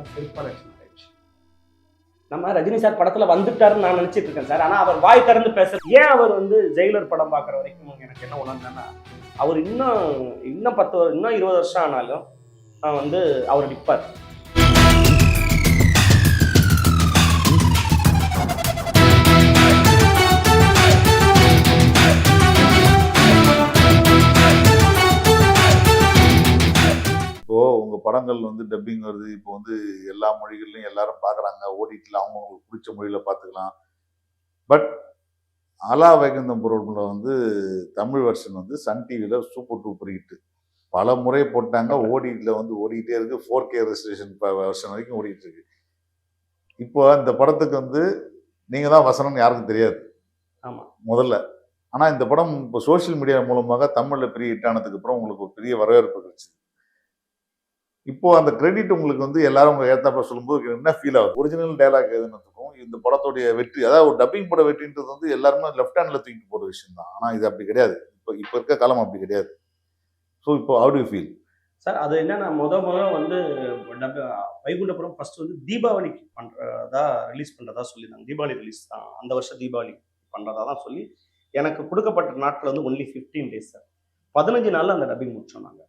அதெல்லாம் செருப்பாலட்சம் நம்ம ரஜினி சார் படத்துல வந்துட்டாருன்னு நான் நினைச்சிட்டு இருக்கேன் சார். ஆனா அவர் வாய் திறந்து பேச ஏன் அவர் வந்து ஜெயிலர் படம் பார்க்குற வரைக்கும் எனக்கு என்ன உணர்ந்தேன்னா அவர் இன்னும் இன்னும் பத்து இன்னும் இருபது வருஷம் ஆனாலும் நான் வந்து அவர் நிற்பார் இப்போ உங்க படங்கள் வந்து டப்பிங் வருது இப்போ வந்து எல்லா மொழிகள்லையும் எல்லாரும் பார்க்குறாங்க ஓடிடியில் அவங்களுக்கு பிடிச்ச மொழியில பார்த்துக்கலாம் பட் அலா வைகுந்தம் பொருள்ல வந்து தமிழ் வெர்ஷன் வந்து சன் டிவியில் சூப்பர் டூப்பர் ஹிட் பல முறை போட்டாங்க. ஓடிடியில் வந்து ஓடிக்கிட்டே இருக்கு. ஃபோர் கே ரெஜிஸ்ட்ரேஷன் வெர்ஷன் வரைக்கும் ஓடிட்டு இருக்கு. இப்போ இந்த படத்துக்கு வந்து நீங்க தான் வசனம்னு யாருக்கும் தெரியாது. ஆமா. முதல்ல. ஆனா இந்த படம் இப்போ சோஷியல் மீடியா மூலமாக தமிழ்ல பெரிய ஹிட் ஆனதுக்கு அப்புறம் உங்களுக்கு ஒரு பெரிய வரவேற்பு கிடைச்சிது. இப்போ அந்த கிரெடிட் உங்களுக்கு வந்து எல்லாரும் உங்க ஏத்தாப்ப சொல்லும்போது என்ன ஃபீல் ஆகுது? ஒரிஜினல் டைலாக் எதுன்னு இந்த படத்துடைய வெற்றி அதாவது ஒரு டப்பிங் பட வெற்றின்றது வந்து எல்லாருமே லெஃப்ட் ஹேண்ட்ல தூக்கி போற விஷயம் தான். ஆனா இது அப்படி கிடையாது. இப்போ இப்போ இருக்க காலம் அப்படி கிடையாது. ஸோ இப்போ ஹவு டு ஃபீல் சார் அது என்னன்னா முத முத வந்து வைகுண்டபுரம் ஃபர்ஸ்ட் வந்து தீபாவளிக்கு பண்ணுறதா ரிலீஸ் பண்ணுறதா சொல்லியிருந்தாங்க. தீபாவளி ரிலீஸ் தான். அந்த வருஷம் தீபாவளி பண்ணுறதா தான் சொல்லி எனக்கு கொடுக்கப்பட்ட நாட்கள் வந்து ஒன்லி ஃபிஃப்டீன் டேஸ் சார் பதினஞ்சு நாளில் அந்த டப்பிங் முடிச்சோம் நாங்கள்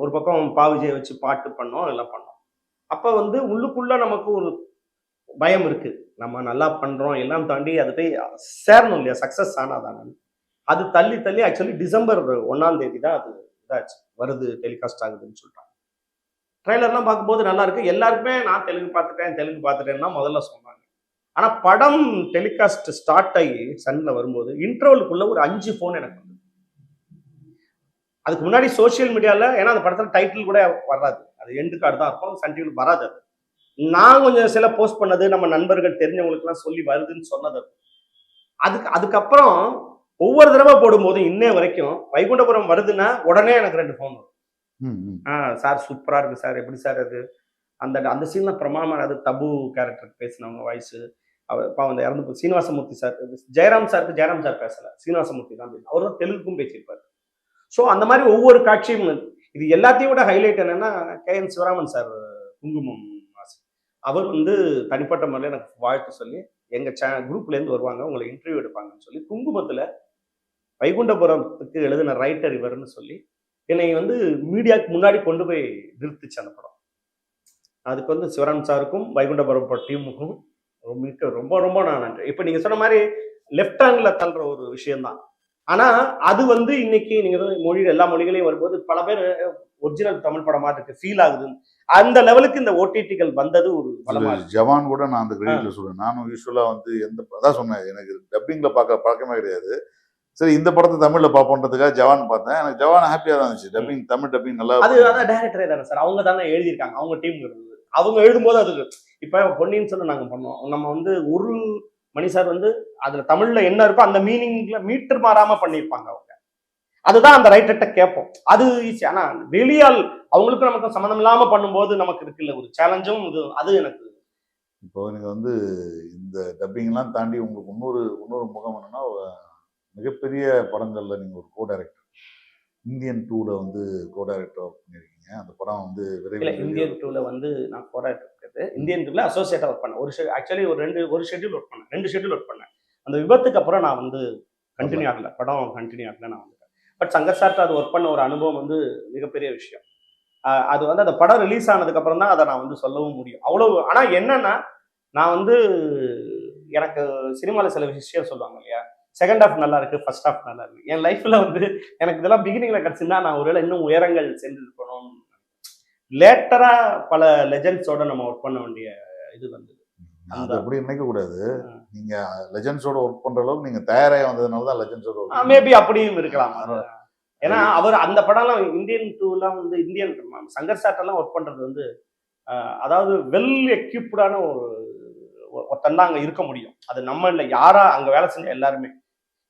ஒரு பக்கம் பாவிஜையை வச்சு பாட்டு பண்ணோம் எல்லாம் பண்ணோம். அப்போ வந்து உள்ளுக்குள்ளே நமக்கு ஒரு பயம் இருக்கு. நம்ம நல்லா பண்ணுறோம் எல்லாம் தாண்டி அது போய் சேரணும் இல்லையா? சக்ஸஸ் ஆனாதானு. அது தள்ளி தள்ளி ஆக்சுவலி டிசம்பர் ஒன்றாம் தேதி தான் அது இதாச்சு. வருது டெலிகாஸ்ட் ஆகுதுன்னு சொல்லிட்டாங்க ட்ரைலர்லாம் பார்க்கும்போது நல்லா இருக்கு. எல்லாருக்குமே நான் தெலுங்கு பார்த்துட்டேன் தெலுங்கு பார்த்துட்டேன்னா முதல்ல சொன்னாங்க. ஆனால் படம் டெலிகாஸ்ட் ஸ்டார்ட் ஆகி சன்னில் வரும்போது இன்டர்வலுக்குள்ள ஒரு அஞ்சு ஃபோன் எனக்கு வந்து அதுக்கு முன்னாடி சோஷியல் மீடியால ஏன்னா அந்த படத்துல டைட்டில் கூட வராது. அது எண்டு கார்டு தான் இருக்கும் சன் டிவியில் வராது அது. நான் கொஞ்சம் சில போஸ்ட் பண்ணது நம்ம நண்பர்கள் தெரிஞ்சவங்களுக்குலாம் சொல்லி வருதுன்னு சொன்னது அது. அதுக்கு அதுக்கப்புறம் ஒவ்வொரு தடவை போடும்போது இன்னே வரைக்கும் வைகுண்டபுரம் வருதுன்னா உடனே எனக்கு ரெண்டு ஃபோன் வரும். ஆ சார் சூப்பரா இருக்கு சார் எப்படி சார் அது? அந்த அந்த சீன்ல பிரமாதமா அது தபு கேரக்டருக்கு பேசினவங்க வாய்ஸ் அவர் இப்போ அந்த இறந்து சீனிவாசமூர்த்தி சார் ஜெயராம் சாருக்கு ஜெயராம் சார் பேசல. சீனிவாசமூர்த்தி தான் அவர் தான் தெலுங்குக்கும் பேசியிருப்பாரு. ஸோ அந்த மாதிரி ஒவ்வொரு காட்சியும் இது எல்லாத்தையும் விட ஹைலைட் என்னன்னா கே என் சிவராமன் சார் குங்குமம் ஆசை அவர் வந்து தனிப்பட்ட முறையில் எனக்கு வாழ்த்து சொல்லி எங்கள் சே குரூப்லேருந்து வருவாங்க உங்களை இன்டர்வியூ எடுப்பாங்கன்னு சொல்லி குங்குமத்தில் வைகுண்டபுரத்துக்கு எழுதின ரைட்டர் இவர்னு சொல்லி என்னை வந்து மீடியாவுக்கு முன்னாடி கொண்டு போய் நிறுத்துச்சு அந்த படம். அதுக்கு வந்து சிவராம் சாருக்கும் வைகுண்டபுரம் டீமுக்கும் மிக்க ரொம்ப ரொம்ப நான் நன்றி. இப்போ நீங்கள் சொன்ன மாதிரி லெஃப்ட் ஹேண்டில் தள்ளுற ஒரு விஷயம்தான். ஆனா அது வந்து இன்னைக்கு நீங்க சொன்ன மொழி எல்லா மொழிகளையும் வரும்போது பல பேர் ஒரிஜினல் தமிழ் படமா இருக்கு ஃபீல் ஆகுது அந்த லெவலுக்கு இந்த ஓடிடிகள் வந்தது ஒரு பலமா ஜவான் கூட நான் அந்த கிரெடிட்ல சொல்றேன். நானும் யூஸ்வலா வந்து எந்த அதான் சொன்னேன் எனக்கு டப்பிங்ல பார்க்க பழக்கமே கிடையாது. சரி இந்த படத்தை தமிழ்ல பார்ப்போன்றதுக்காக ஜவான் பார்த்தேன். எனக்கு ஜவான் ஹாப்பியா தான் இருந்துச்சு. டப்பிங் தமிழ் டப்பிங் நல்லா அது அதான் டேரக்டரே தானே சார் அவங்க தானே எழுதியிருக்காங்க. அவங்க டீம் இருந்தது அவங்க எழுதும்போது அது இப்ப பொன்னியின் செல்வன் நாங்க பண்ணோம். நம்ம வந்து ஒரு மணி சார் வந்து அதுல தமிழ்ல என்ன இருக்கோ அந்த மீனிங்ல மீட்டர் மாறாம பண்ணியிருப்பாங்க அவங்க. அதுதான் அந்த ரைட்டர்கிட்ட கேட்போம். அது ஈஸி ஆனா வெளியால் அவங்களுக்கும் நமக்கும் சம்மந்தம் இல்லாம பண்ணும்போது நமக்கு இருக்குல்ல ஒரு சேலஞ்சும் இது அது எனக்கு இப்போ நீங்க வந்து இந்த டப்பிங்லாம் தாண்டி உங்களுக்கு இன்னொரு இன்னொரு முகம் என்னன்னா மிகப்பெரிய படங்கள்ல நீங்க ஒரு கோ டைரக்டர் இந்தியன் டூல வந்து கோ டைரக்டர் ஒர்க் பண்ணிருக்கீங்க அந்த படம் வந்து விரைவில் இந்தியன் டூல வந்து நான் போராட்டு இருக்கிறது இந்தியன் டூல அசோசியேட்டா ஒர்க் பண்ணேன். ஒரு ஆக்சுவலி ஒரு ரெண்டு ஒரு ஷெட்யூல் ஒர்க் பண்ணேன். ரெண்டு ஷெட்யூல் ஒர்க் பண்ணேன். அந்த விபத்துக்கு அப்புறம் நான் வந்து கண்டினியூ ஆகல. படம் கண்டினியூ ஆகல நான் வந்துட்டேன். பட் சங்கர் சார்ட்ட அது ஒர்க் பண்ண ஒரு அனுபவம் வந்து மிகப்பெரிய விஷயம். அது வந்து அந்த படம் ரிலீஸ் ஆனதுக்கு அப்புறம் தான் அதை நான் வந்து சொல்லவும் முடியும். அவ்வளவு ஆனா என்னன்னா நான் வந்து எனக்கு சினிமாவில் சில விஷயம் சொல்லுவாங்க இல்லையா? செகண்ட் ஹாஃப் நல்லா இருக்கு ஃபர்ஸ்ட் ஹாஃப் நல்லா இருக்கு. என் லைஃப்ல வந்து எனக்கு இதெல்லாம் பிகினிங்ல கிடைச்சிருந்தா நான் ஒருவேளை இன்னும் உயரங்கள் சென்றிருக்கணும் லேட்டரா பல லெஜண்ட்ஸோட நம்ம ஒர்க் பண்ண வேண்டிய இது வந்தது. அது அப்படி நினைக்க கூடாது. நீங்க லெஜண்ட்ஸோட ஒர்க் பண்ற அளவுக்கு நீங்க தயாராகி வந்ததுனால தான் லெஜண்ட்ஸோட மேபி அப்படியும் இருக்கலாம். ஏன்னா அவர் அந்த படம்லாம் இந்தியன் டூலாம் வந்து இந்தியன் சங்கர் சாட்டெல்லாம் ஒர்க் பண்றது வந்து அதாவது வெல் எக்யூப்டான ஒரு ஒரு- ஒருத்தன் தான் அங்க இருக்க முடியும். அது நம்ம இல்லை யாரா அங்க வேலை செஞ்ச எல்லாருமே.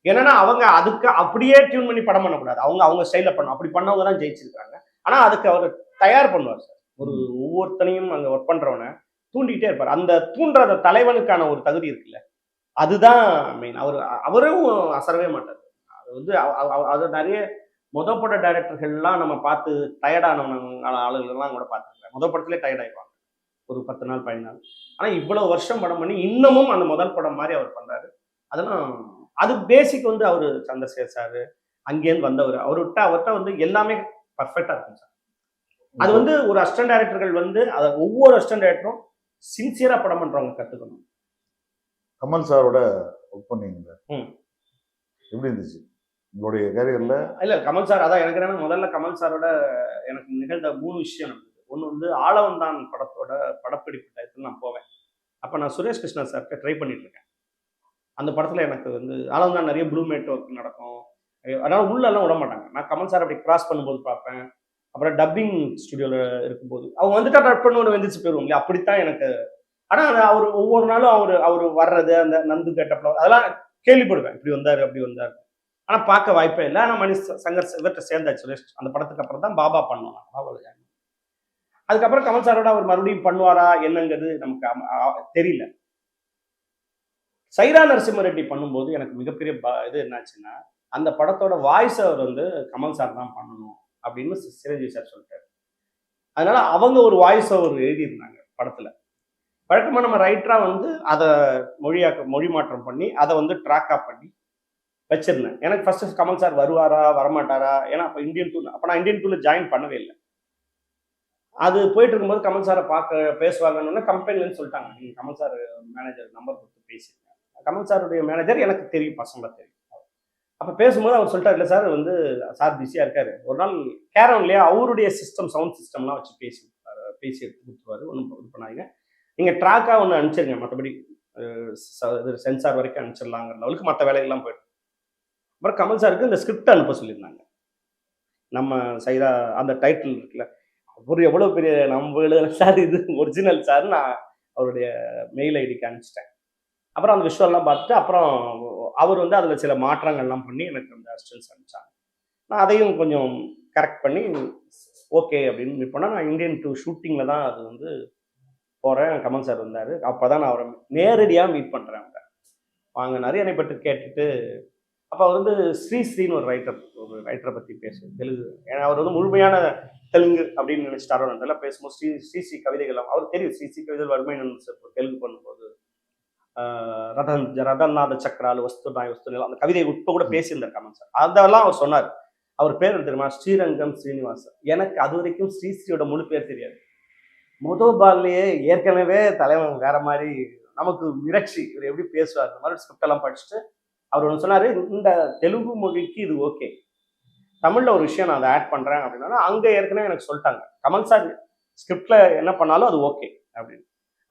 என்னன்னா அவங்க அதுக்கு அப்படியே டியூன் பண்ணி படம் பண்ணக்கூடாது. அவங்க அவங்க ஸ்டைல பண்ணணும். அப்படி பண்ணவங்க தான் ஜெயிச்சிருக்காங்க. ஆனா அதுக்கு அவர் தயார் பண்ணுவார் சார். ஒரு ஒவ்வொருத்தனையும் அங்க ஒர்க் பண்ணுறவனை தூண்டிகிட்டே இருப்பார். அந்த தூண்டுற அந்த தலைவனுக்கான ஒரு தகுதி இருக்குல்ல அதுதான் மெயின் அவர் அவரும் அசரவே மாட்டார். அது வந்து அது நிறைய முத பட டைரக்டர்கள்லாம் நம்ம பார்த்து டயர்டானவங்க ஆளுகள்லாம் கூட பார்த்துருக்கேன். முத படத்திலே டயர்ட் ஆயிடுவாங்க. ஒரு பத்து நாள் பதினஞ்சு நாள். ஆனால் இவ்வளவு வருஷம் படம் பண்ணி இன்னமும் அந்த முதல் படம் மாதிரி அவர் பண்ணுறாரு அதெல்லாம் அது பேசிக் வந்து அவர் சந்திரசேகர் சார் அங்கேருந்து வந்தவர். அவர்கிட்ட அவர்கிட்ட வந்து எல்லாமே பர்ஃபெக்டாக இருக்கும் சார். அது வந்து ஒரு அசிஸ்டன்ட் டைரக்டர்கள் வந்து அதை ஒவ்வொரு அசிஸ்டன்ட் டைரக்டரும் சின்சியரா படம் பண்றவங்க கத்துக்கணும். கமல் சாரோட ஒர்க் பண்ணீங்க. ம். எப்படி இருந்துச்சு? உங்களுடைய கேரியர்ல இல்ல கமல் சார் அதான் எனக்கு என்னன்னா முதல்ல கமல் சாரோட எனக்கு நிகழ்ந்த மூணு விஷயம் ஒன்று வந்து ஆளவந்தான் படத்தோட படப்பிடிப்பு டயத்தில் நான் போவேன். அப்போ நான் சுரேஷ் கிருஷ்ணா சார்கிட்ட ட்ரை பண்ணிட்டு இருக்கேன். அந்த படத்தில் எனக்கு வந்து ஆளவந்தான் நிறைய ப்ளூ மேட் ஒர்க் நடக்கும். அதனால உள்ளெல்லாம் விட மாட்டாங்க. நான் கமல் சார் அப்படி கிராஸ் பண்ணும்போது பார்ப்பேன். அப்புறம் டப்பிங் ஸ்டுடியோவில் இருக்கும்போது. அவங்க வந்துட்டா டப் பண்ணு வந்துச்சு போயிடுவோம் இல்லையா? அப்படித்தான் எனக்கு. ஆனால் அவர் ஒவ்வொரு நாளும் அவர் அவர் வர்றது அந்த நந்து கேட்டப்போ அதெல்லாம் கேள்விப்படுவேன். இப்படி வந்தார் அப்படி வந்தார். ஆனால் பார்க்க வாய்ப்பே இல்லை. ஆனால் மணி சங்கர் இவர்கிட்ட சேர்ந்தாச்சு சுரேஷ். அந்த படத்துக்கு அப்புறம் தான் பாபா பண்ணோம் பாபா பாபாவில் அதுக்கப்புறம் கமல் சாரோட அவர் மறுபடியும் பண்ணுவாரா என்னங்கிறது நமக்கு தெரியல. சைரா நரசிம்ம ரெட்டி பண்ணும்போது எனக்கு மிகப்பெரிய ப- இது என்னாச்சுன்னா அந்த படத்தோட வாய்ஸ் அவர் வந்து கமல் சார் தான் பண்ணணும். அப்படின்னு சிரஞ்சீவி சார் சொல்லிட்டாரு. அதனால அவங்க ஒரு வாய்ஸ் ஓவர் எழுதியிருந்தாங்க படத்துல. வழக்கமாக நம்ம ரைட்டராக வந்து அதை மொழியாக்க மொழி மாற்றம் பண்ணி அதை வந்து ட்ராக்காக பண்ணி வச்சிருந்தேன். எனக்கு ஃபர்ஸ்ட் கமல் சார் வருவாரா வரமாட்டாரா? ஏன்னா அப்போ இந்தியன் டூ அப்போ நான் இந்தியன் டூவில் ஜாயின் பண்ணவே இல்லை. அது போயிட்டு இருக்கும்போது கமல் சாரை பார்க்க பேசுவாங்கன்னு கம்பெனிலன்னு சொல்லிட்டாங்க. நீங்கள் கமல் சார் மேனேஜர் நம்பர் கொடுத்து பேசியிருக்கேன் கமல் சாருடைய மேனேஜர் எனக்கு தெரியும் பசங்களை தெரியும். அப்போ பேசும்போது அவர் சொல்லிட்டார் இல்லை சார் வந்து சார் பிஸியாக இருக்காரு. ஒரு நாள் கேரவன்லேயே அவருடைய சிஸ்டம் சவுண்ட் சிஸ்டம்லாம் வச்சு பேசி பேசி எடுத்து கொடுத்துருவாரு. ஒன்றும் இது பண்ணாதீங்க. நீங்கள் ட்ராக்காக ஒன்று அனுப்பிச்சிருங்க. மற்றபடி இது சென்சார் வரைக்கும் அனுப்பிச்சிடலாங்கிற லெவலுக்கு மற்ற வேலைகள்லாம் போயிடும். அப்புறம் கமல் சாருக்கு இந்த ஸ்கிரிப்ட் அனுப்ப சொல்லியிருந்தாங்க. நம்ம சைதா அந்த டைட்டில் இருக்குல்ல அவர் எவ்வளோ பெரிய நம்ம சார் இது ஒரிஜினல் சார் நான் அவருடைய மெயில் ஐடிக்கு அனுப்பிச்சிட்டேன். அப்புறம் அந்த விஷுவல்லாம் பார்த்துட்டு அப்புறம் அவர் வந்து அதில் சில மாற்றங்கள்லாம் பண்ணி எனக்கு அந்த அசிஸ்டன்ஸ் அனுப்பிச்சாங்க. நான் அதையும் கொஞ்சம் கரெக்ட் பண்ணி ஓகே அப்படின்னு இது பண்ணால் நான் இந்தியன் டூ ஷூட்டிங்கில் தான் அது வந்து போகிறேன் கமல் சார் வந்தார். அப்போ தான் நான் அவரை நேரடியாக மீட் பண்ணுறேன் அவங்க வாங்க நிறைய என்னை பற்றி கேட்டுட்டு அப்போ அவர் வந்து ஸ்ரீ ஸ்ரீன்னு ஒரு ரைட்டர் ஒரு ரைட்டரை பற்றி பேசு தெலுங்கு ஏன்னா அவர் வந்து முழுமையான தெலுங்கு அப்படின்னு நினச்சிட்டாரோ நல்லா பேசும்போது ஸ்ரீ ஸ்ரீ ஸ்ரீ கவிதைகள் அவர் தெரியும் ஸ்ரீ ஸ்ரீ கவிதை வறுமை தெலுங்கு பண்ணும்போது ரதன் ரதநாத சக்கரால் வஸ்து நாய் வஸ்து அந்த கவிதை உட்ப கூட பேசியிருந்தார் கமல் சார். அதெல்லாம் அவர் சொன்னார். அவர் பேர் தெரியுமா? ஸ்ரீரங்கம் ஸ்ரீனிவாசன். எனக்கு அது வரைக்கும் ஸ்ரீ ஸ்ரீயோட முழு பேர் தெரியாது. முதல் பால்லையே ஏற்கனவே தலைவன் வேற மாதிரி நமக்கு மிரட்சி இவர் எப்படி பேசுவார் இந்த மாதிரி ஸ்கிரிப்ட் எல்லாம் படிச்சுட்டு அவர் ஒன்று சொன்னார் இந்த தெலுங்கு மொழிக்கு இது ஓகே தமிழில் ஒரு விஷயம் நான் அதை ஆட் பண்ணுறேன் அப்படின்னா அங்கே ஏற்கனவே எனக்கு சொல்லிட்டாங்க. கமல் சார் ஸ்கிரிப்டில் என்ன பண்ணாலும் அது ஓகே அப்படின்னு.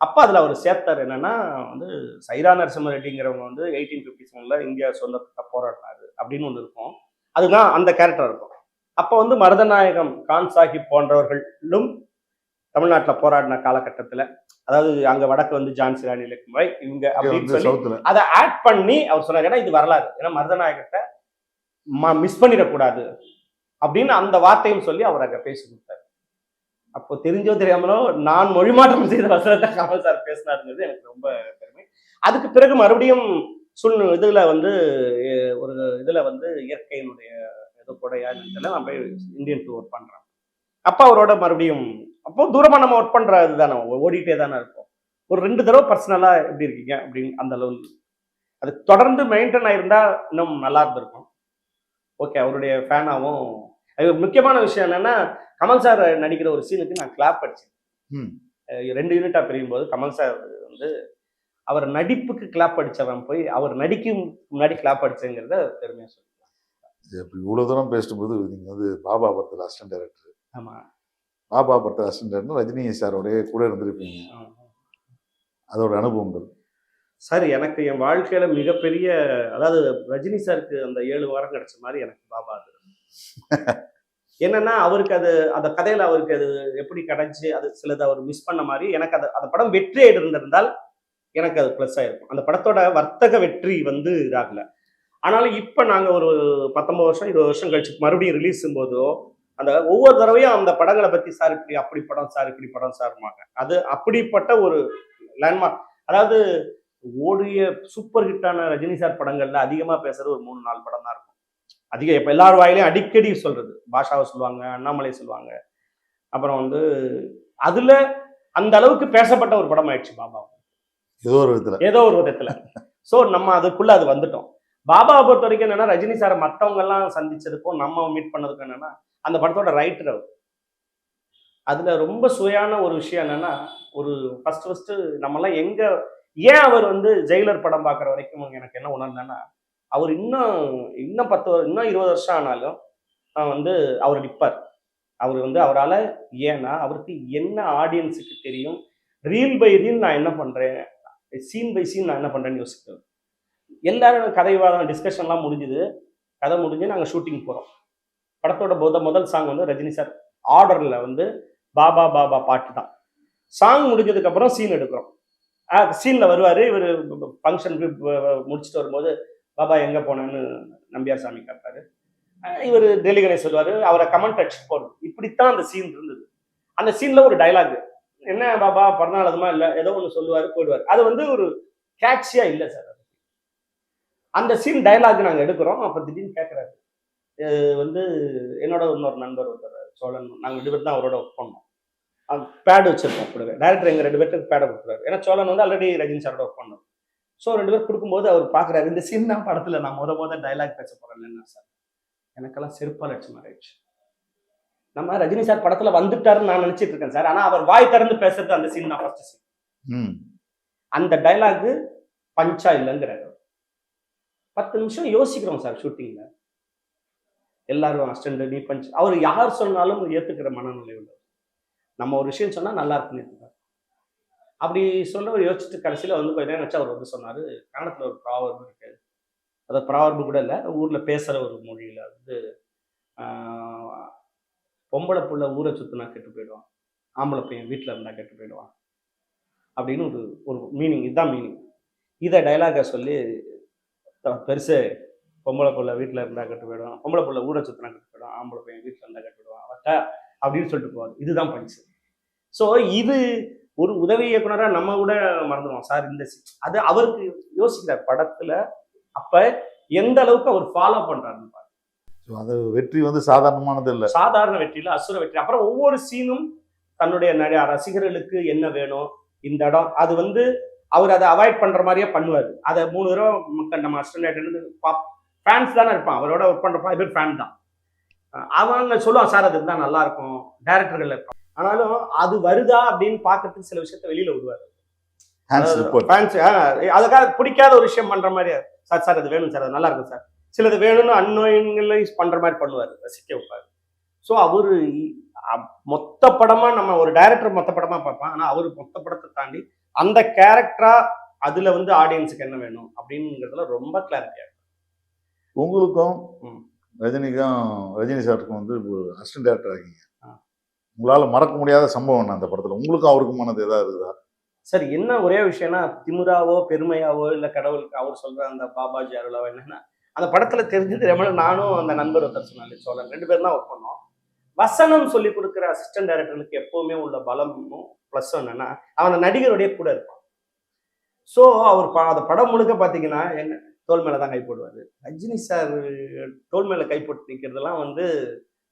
அப்போ அதில் அவர் சேர்த்தார். என்னன்னா வந்து சைரா நரசிம்ம ரெட்டிங்கிறவங்க வந்து எயிட்டீன் ஃபிஃப்டி செவனில் இந்தியா சுதந்திரத்தை போராடினாரு அப்படின்னு ஒன்று இருக்கும். அதுதான் அந்த கேரக்டர் இருக்கும். அப்போ வந்து மருதநாயகம் கான் சாஹிப் போன்றவர்களும் தமிழ்நாட்டில் போராடின காலகட்டத்தில் அதாவது அங்க வடக்கு வந்து ஜான்சி ராணி லட்சுமிபாய் இவங்க அப்படின்னு சொல்லி அதை ஆட் பண்ணி அவர் சொன்னார். ஏன்னா இது வரலாறு. ஏன்னா மருதநாயகத்தை மிஸ் பண்ணிடக்கூடாது அப்படின்னு அந்த வார்த்தையும் சொல்லி அவர் அங்க பேசி கொடுத்தாரு. அப்போ தெரிஞ்சோ தெரியாமலோ நான் மொழிமாற்றம் செய்த வசனத்தை கமல் சார் பேசினாருங்கிறது எனக்கு ரொம்ப பெருமை. அதுக்கு பிறகு மறுபடியும் சூழ்நிலை இதில் வந்து ஒரு இதில் வந்து இயற்கையினுடைய இது கொடையா இதெல்லாம் நான் போய் இந்தியன் டூ ஒர்க் பண்ணுறேன் அப்போ அவரோட மறுபடியும் அப்போ தூரமாக நம்ம ஒர்க் பண்ற இதுதானே ஓடிட்டே தானே இருக்கும். ஒரு ரெண்டு தடவை பர்சனலாக எப்படி இருக்கீங்க அப்படின்னு அந்த அளவு அது தொடர்ந்து மெயின்டைன் ஆயிருந்தா இன்னும் நல்லா இருந்திருக்கும். ஓகே அவருடைய ஃபேனாகவும் அது முக்கியமான விஷயம் என்னன்னா கமல் சார் நடிக்கிற ஒரு சீனுக்கு நான் கிளாப் அடிச்சேன். ரெண்டு யூனிட்டா பிரியும் போது கமல் சார் வந்து அவர் நடிப்புக்கு கிளாப் அடிச்சவன் போய் அவர் நடிக்கும் முன்னாடி கிளாப் அடிச்சேங்கிறத பெருமையா சொல்லுவேன் இப்ப இவ்வளவு தூரம் பேசும்போது நீங்க வந்து பாபா படத்துல அசிஸ்டன்ட் டைரக்டர் ஆமா. பாபா படத்துல அசிஸ்டன்ட் டைரக்டர் ரஜினி சாரோடய கூட இருந்திருப்பீங்க. அதோட அனுபவங்கள். சார் எனக்கு என் வாழ்க்கையில மிகப்பெரிய அதாவது ரஜினி சாருக்கு அந்த ஏழு வாரம் கிடைச்ச மாதிரி எனக்கு பாபா அது. என்னன்னா அவருக்கு அது அந்த கதையில அவருக்கு அது எப்படி கிடைச்சி அது சிலது அவர் மிஸ் பண்ண மாதிரி எனக்கு அது அந்த படம் வெற்றி இருந்திருந்தால் எனக்கு அது ப்ளஸ் ஆயிருக்கும். அந்த படத்தோட வர்த்தக வெற்றி வந்து இதாகல. ஆனாலும் இப்போ நாங்கள் ஒரு பத்தொன்பது வருஷம் இருபது வருஷம் கழிச்சு மறுபடியும் ரிலீஸும் போதோ அந்த ஒவ்வொரு தடவையும் அந்த படங்களை பத்தி சார் இப்படி அப்படி படம் சார் இப்படி படம் சார்மாங்க அது அப்படிப்பட்ட ஒரு லேண்ட்மார்க் அதாவது ஓடிய சூப்பர் ஹிட்டான ரஜினி சார் படங்கள்ல அதிகமா பேசுறது ஒரு மூணு நாலு படம் தான் இருக்கும். அதிக இப்ப எல்லார் வாயிலையும் அடிக்கடி சொல்றது. பாஷாவை சொல்லுவாங்க அண்ணாமலை சொல்லுவாங்க. அப்புறம் வந்து அதுல அந்த அளவுக்கு பேசப்பட்ட ஒரு படம் ஆயிடுச்சு பாபா. ஏதோ ஒரு விதத்துல. ஏதோ ஒரு விதத்துல. சோ நம்ம அதுக்குள்ள அது வந்துட்டோம். பாபாவை பொறுத்த வரைக்கும் என்னன்னா ரஜினி சாரை மத்தவங்க எல்லாம் சந்திச்சதுக்கும் நம்ம மீட் பண்ணதுக்கும் என்னன்னா அந்த படத்தோட ரைட்டர் அவர். அதுல ரொம்ப சுவையான ஒரு விஷயம் என்னன்னா ஒரு ஃபர்ஸ்ட் ஃபர்ஸ்ட் நம்மலாம் எங்க ஏன் அவர் வந்து ஜெயிலர் படம் பார்க்குற வரைக்கும் எனக்கு என்ன உணர்ந்தேன்னா அவர் இன்னும் இன்னும் பத்து இன்னும் இருபது வருஷம் ஆனாலும் வந்து அவர் நிற்பார் அவர் வந்து அவரால் ஏன்னா அவருக்கு என்ன ஆடியன்ஸுக்கு தெரியும் ரீல் பை ரீல் நான் என்ன பண்ணுறேன் சீன் பை சீன் நான் என்ன பண்ணுறேன்னு யோசிக்கிறேன் எல்லாரும் கதைவாதம் டிஸ்கஷன்லாம் முடிஞ்சுது. கதை முடிஞ்சு நாங்கள் ஷூட்டிங் போகிறோம் படத்தோட போத முதல் சாங் வந்து ரஜினி சார் ஆர்டரில் வந்து பாபா பாபா பாட்டு தான். சாங் முடிஞ்சதுக்கப்புறம் சீன் எடுக்கிறோம். சீனில் வருவார் இவர் ஃபங்க்ஷனுக்கு முடிச்சுட்டு வரும்போது பாபா எங்கே போனேன்னு நம்பியார் சாமி கேட்பாரு இவர் டெல்லி கணேஷ் சொல்லுவார் அவரை கமெண்ட் அடிச்சுட்டு போடும் இப்படித்தான் அந்த சீன் இருந்தது. அந்த சீனில் ஒரு டைலாக் என்ன பாபா பிறநாள் அதுமா இல்லை ஏதோ ஒன்று சொல்லுவார் போயிடுவார். அது வந்து ஒரு கேட்சியாக இல்லை சார் அது அந்த சீன் டயலாக் நாங்கள் எடுக்கிறோம். அப்போ திடீர்னு கேட்குறாரு வந்து என்னோட இன்னொரு நண்பர் ஒருத்தர் சோழன். நாங்கள் ரெண்டு பேர் தான் அவரோட ஒர்க் பண்ணோம். பேட் வச்சிருக்கோம். கூடவே டேரக்டர் எங்கள் ரெண்டு பேருக்கு பேடை கொடுக்குறாரு. ஏன்னா சோழன் வந்து ஆல்ரெடி ரஜினி சாரோட ஒர்க் பண்ணோம் ஸோ ரெண்டு பேர் கொடுக்கும்போது அவர் பார்க்குறாரு இந்த சீன் தான் படத்தில் நான் முத முத டைலாக் பேச போகிறேன் சார் எனக்கெல்லாம் செருப்பால் அடிச்சு மாறிடுச்சு நம்ம ரஜினி சார் படத்துல வந்துட்டாருன்னு நான் நினைச்சிட்டு இருக்கேன் சார் ஆனா அவர் வாய் திறந்து பேசுறது அந்த சீன் தான் ஃபர்ஸ்ட் சீன் அந்த டைலாக் பஞ்சா இல்லைங்கிறாரு பத்து நிமிஷம் யோசிக்கிறோம் சார் ஷூட்டிங்ல எல்லாரும் அஸ்டண்ட் நீ பஞ்ச். அவர் யார் சொன்னாலும் ஏத்துக்கிற மனநிலை உள்ளவர். நம்ம ஒரு விஷயம் சொன்னா நல்லா இருக்குன்னு. அப்படி சொல்ல யோசிச்சுட்டு கடைசியில் வந்து கொஞ்ச நேரம் வச்சு அவர் வந்து சொன்னார் கன்னடத்தில் ஒரு ப்ராவர்பு இருக்குது அது ப்ராவர்பு கூட இல்லை ஊரில் பேசுகிற ஒரு மொழியில் வந்து பொம்பளை புள்ள ஊரை சுற்றினா கெட்டு போயிடுவான். ஆம்பளை பையன் வீட்டில் இருந்தால் கெட்டு போயிடுவான். அப்படின்னு ஒரு ஒரு மீனிங் இதுதான் மீனிங் இதை டைலாக சொல்லி த- பெருசு பொம்பளை புள்ள வீட்டில் இருந்தால் கெட்டு போயிடுவான். பொம்பளை புள்ள ஊரை சுற்றினா கெட்டு போயிடும் ஆம்பளை பையன் வீட்டில் இருந்தால் கெட்டு போயிடுவான். அவட்ட அப்படின்னு சொல்லிட்டு போவார். இதுதான் பஞ்சு ஸோ இது ஒரு உதவி இயக்குனரா நம்ம கூட மறந்துடுவோம். சார் இந்த அது அவருக்கு யோசிக்கிறார் படத்துல அப்ப எந்த அளவுக்கு அவர் ஃபாலோ பண்றாருன்னு பாருங்க. அது வெற்றி வந்து சாதாரணமானது இல்லை. சாதாரண வெற்றியில அசுர வெற்றி. அப்புறம் ஒவ்வொரு சீனும் தன்னுடைய நடி- ரசிகர்களுக்கு என்ன வேணும் இந்த இடம் அது வந்து அவர் அதை அவாய்ட் பண்ற மாதிரியே பண்ணுவார். அதை மூணு தடவை மக்கள் நம்ம அஸ்டன்ட் ஃபேன்ஸ் தானே இருப்பான். அவரோட ஒர்க் பண்ற பாதி பேர் ஃபேன் தான் அவங்க சொல்லுவான் சார் அது இருந்தால் நல்லா இருக்கும். டேரக்டர்கள் இருப்பான் ஆனாலும் அது வருதா அப்படின்னு பார்க்கறதுக்கு சில விஷயத்த வெளியில விடுவார். அதுக்காக பிடிக்காத ஒரு விஷயம் பண்ற மாதிரி சார் சார் அது வேணும் சார் அது நல்லா இருக்கும் சார். சிலது வேணும்னு அன்நோயிங்களைஸ் பண்ற மாதிரி பண்ணுவார் ரசிக்க வைப்பார். ஸோ அவரு மொத்த படமா நம்ம ஒரு டைரக்டர் மொத்த படமா பார்ப்பான். ஆனா அவர் மொத்த படத்தை தாண்டி அந்த கேரக்டரா அதுல வந்து ஆடியன்ஸுக்கு என்ன வேணும் அப்படிங்கிறதுல ரொம்ப கிளாரிட்டியா உங்களுக்கும். ரஜினிக்கும் ரஜினி சாருக்கும் வந்து அசிஸ்டன்ட் டேரக்டர் ஆகிங்க. உங்களால் மறக்க முடியாத சம்பவம் என்ன அந்த படத்தில்? உங்களுக்கும் அவருக்குமானது எதாவது இருக்குதா? சார் என்ன ஒரே விஷயம்னா திமுறாவோ பெருமையாவோ இல்லை கடவுளுக்கு அவர் சொல்கிற அந்த பாபாஜி அருளாவோ என்னன்னா அந்த படத்தில் தெரிஞ்சது ரொம்ப நானும் அந்த நண்பர் ஒருத்தர் சொன்னாலே சோழன். ரெண்டு பேரும் தான் ஒர்க் பண்ணோம். வசனம் சொல்லி கொடுக்குற அசிஸ்டன்ட் டைரக்டருக்கு எப்போவுமே உள்ள பலமும் ப்ளஸ் என்னன்னா அவன் அந்த நடிகருடைய கூட இருப்பான். ஸோ அவர் ப- அந்த படம் முழுக்க பார்த்தீங்கன்னா என்ன தோல் மேலே தான் கை போடுவார். ரஜினி சார் தோல் மேல கை போட்டு நிற்கிறதெல்லாம் வந்து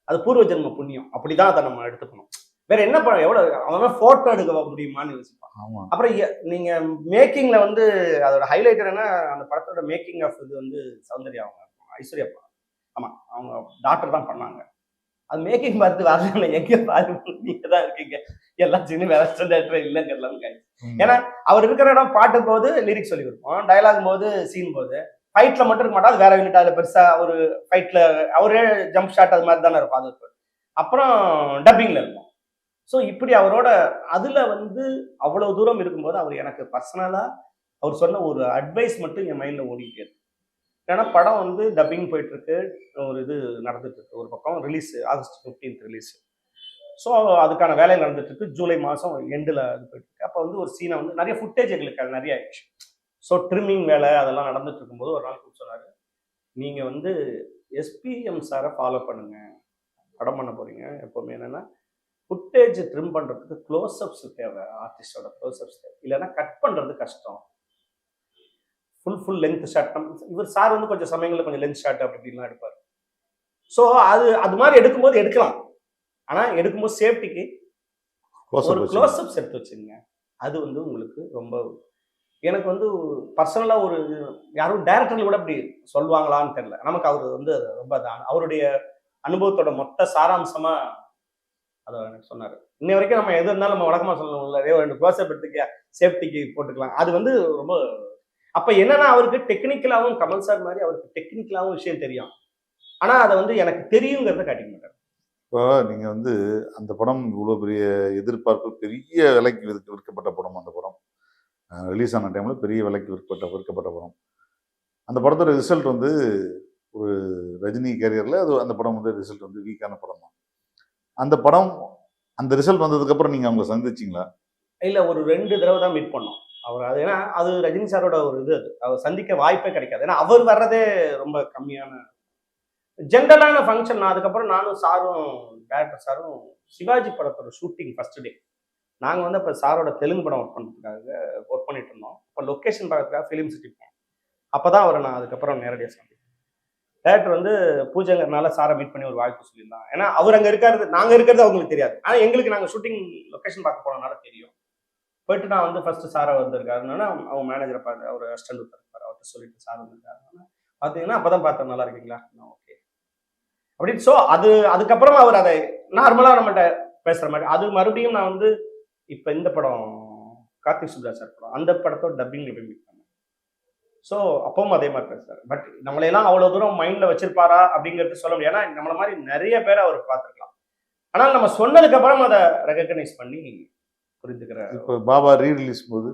அது பூர்வ ஜென்ம புண்ணியம். அப்படிதான் அதை நம்ம எடுத்துக்கணும். வேற என்ன பண்ண எவ்வளவு அவன் போட்டோ எடுக்க முடியுமான்னு யோசிப்பான். அப்புறம் நீங்க மேக்கிங்ல வந்து அதோட ஹைலைட்டர் என்ன அந்த படத்தோட மேக்கிங் ஆஃப் இது வந்து சௌந்தர்யா அவங்க ஐஸ்வர்யா ஆமா அவங்க டாக்டர் தான் பண்ணாங்க. அது மேக்கிங் பார்த்து வரல எங்க பாரு நீங்க தான் இருக்கீங்க. எல்லா சீனும் வேற டேரக்டர் இல்லைங்கிறலாம் ம். ஏன்னா அவர் இருக்கிற இடம் பாட்டு போது லிரிக்ஸ் சொல்லி கொடுப்போம். டயலாக் போது சீன் போது ஃபைட்ல மட்டும் இருக்க மாட்டா அது வேற யூனிட் அதுல பெருசா ஒரு ஃபைட்ல அவரே ஜம்ப் ஷாட் அது மாதிரி தானே இருக்கும். அது இருக்கும். அப்புறம் டப்பிங்ல இருக்கும். ஸோ இப்படி அவரோட அதுல வந்து அவ்வளவு தூரம் இருக்கும்போது அவர் எனக்கு பர்சனலா அவர் சொன்ன ஒரு அட்வைஸ் மட்டும் என் மைண்ட்ல ஓடிட்டே இருக்கு. ஏன்னா படம் வந்து டப்பிங் போயிட்டு இருக்கு ஒரு இது நடந்துட்டு இருக்கு. ஒரு பக்கம் release August 15th release so அதுக்கான வேலை நடந்துட்டு இருக்கு. ஜூலை மாதம் எண்டில் அது போயிட்டு இருக்கு அப்போ வந்து ஒரு சீனை வந்து நிறைய ஃபுட்டேஜ் எங்களுக்கு அது நிறைய ஆயிடுச்சு. ஸோ ட்ரிம்மிங் வேலை அதெல்லாம் நடந்துட்டு இருக்கும்போது ஒரு நாள் கூப்பிட்டு சொன்னாரு நீங்க வந்து எஸ்பிஎம் சாரை ஃபாலோ பண்ணுங்க. படம் பண்ண போறீங்க. எப்பவுமே என்னன்னா ஃபுட்டேஜ் ட்ரிம் பண்றதுக்கு க்ளோஸ்அப்ஸ் தேவை. ஆர்டிஸ்டோட க்ளோஸ்அப்ஸ் தேவை. இல்லைன்னா கட் பண்றது கஷ்டம். ஃபுல் ஃபுல் லென்த் ஷாட் இவர் சார் வந்து கொஞ்சம் சமயங்களில் கொஞ்சம் லென்த் ஷாட் அப்படி இப்படிலாம் எடுப்பார். ஸோ அது அது மாதிரி எடுக்கும்போது எடுக்கலாம். ஆனா எடுக்கும்போது சேஃப்டிக்கு ஒரு க்ளோஸ் அப்ஸ் எடுத்து வச்சுங்க அது வந்து உங்களுக்கு ரொம்ப எனக்கு வந்து பர்சனலாக ஒரு யாரும் டேரக்டர்கள் கூட அப்படி சொல்லுவாங்களான்னு தெரியல. நமக்கு அவர் வந்து ரொம்ப தான் அவருடைய அனுபவத்தோட மொத்த சாராம்சமா அதை எனக்கு சொன்னார். இன்னை வரைக்கும் நம்ம எது இருந்தாலும் நம்ம வழக்கமாக சொல்லணும்ல. ஏதோ ரெண்டு க்ளோஸ் எடுத்துக்க சேஃப்டிக்கு போட்டுக்கலாம். அது வந்து ரொம்ப அப்போ என்னன்னா அவருக்கு டெக்னிக்கலாகவும் கமல் சார் மாதிரி அவருக்கு டெக்னிக்கலாகவும் விஷயம் தெரியும். ஆனால் அதை வந்து எனக்கு தெரியுங்கிறத காட்டிக்க மாட்டார். இப்போ நீங்கள் வந்து அந்த படம் இவ்வளோ பெரிய எதிர்பார்ப்பு பெரிய விலைக்கு விற்கப்பட்ட படம் அந்த படம்? ரிலீஸ் ஆன டைமில் பெரிய விலைக்கு விற்கப்பட்ட விற்கப்பட்ட படம். அந்த படத்தோட ரிசல்ட் வந்து ஒரு ரஜினி கேரியரில் அது அந்த படம் வந்து ரிசல்ட் வந்து வீக்கான படம் தான். அந்த படம் அந்த ரிசல்ட் வந்ததுக்கப்புறம் நீங்கள் அவங்க சந்திச்சிங்களா? இல்லை ஒரு ரெண்டு தடவை தான் மீட் பண்ணோம். அவர் அது ஏன்னா அது ரஜினி சாரோட ஒரு இது அது. அவர் சந்திக்க வாய்ப்பே கிடைக்காது. ஏன்னா அவர் வர்றதே ரொம்ப கம்மியான ஜென்ரலான ஃபங்க்ஷன் நான் அதுக்கப்புறம் நானும் சாரும் டேரக்டர் சாரும் சிவாஜி படத்தோட ஷூட்டிங் ஃபர்ஸ்ட் டே நாங்கள் வந்து அப்போ சாரோட தெலுங்கு படம் ஒர்க் பண்ணுறதுக்காக ஒர்க் பண்ணிட்டு இருந்தோம் இப்போ லொக்கேஷன் பார்க்கறதுக்காக ஃபிலிம் சிட்டி போனோம். அப்போ தான் அவரை நான் அதுக்கப்புறம் நேரடியாக சந்தித்தேன். டேரக்டர் வந்து பூஜைங்கிறனால சாரை மீட் பண்ணி ஒரு வாய்ப்பு சொல்லியிருந்தான் ஏன்னா அவர் அங்கே இருக்காரு நாங்கள் இருக்கிறது அவங்களுக்கு தெரியாது. ஆனால் எங்களுக்கு நாங்கள் ஷூட்டிங் லொக்கேஷன் பார்க்க போனனால தெரியும். போயிட்டு நான் வந்து ஃபர்ஸ்ட் சாரை வந்திருக்காருன்னா அவங்க மேனேஜரை பார்த்து அவர் அசிஸ்டன்ட் இருப்பார். அவர்கிட்ட சொல்லிட்டு சார் வந்திருக்காரு பார்த்தீங்கன்னா அப்பதான் பார்த்தேன். நல்லா இருக்கீங்களா? ஓகே. அப்படின்னு ஸோ அது அதுக்கப்புறமா அவர் அதை நார்மலாக நம்மகிட்ட பேசுகிற மாதிரி அது மறுபடியும் நான் வந்து இப்போ இந்த படம் கார்த்திக் சுப்ராஜ் சார் படம் அந்த படத்தோட டப்பிங்ல போய் மீட் பண்ணேன் ஸோ அப்பவும் அதே மாதிரி பேசுறாரு பட் நம்மளையெல்லாம் அவ்வளோ தூரம் மைண்ட்ல வச்சிருப்பாரா அப்படிங்கிறது சொல்ல முடியாது. ஏன்னா நம்மள மாதிரி நிறைய பேரை அவர் பார்த்துருக்கலாம். ஆனால் நம்ம சொன்னதுக்கு அப்புறம் அதை ரெகக்னைஸ் பண்ணி புரிஞ்சுக்கிற இப்போ பாபா ரீ ரிலீஸ் போது?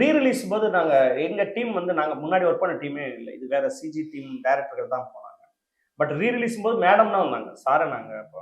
ரீ ரிலீஸ் போது நாங்க எங்க டீம் வந்து நாங்க முன்னாடி ஒர்க் பண்ண டீமே இல்லை. இது வேற சிஜி டீம் டைரக்டர்கள் தான் போனாங்க. பட் ரீ ரிலீஸ் போது மேடம் தான் வந்தாங்க. சாரை நாங்க அப்போ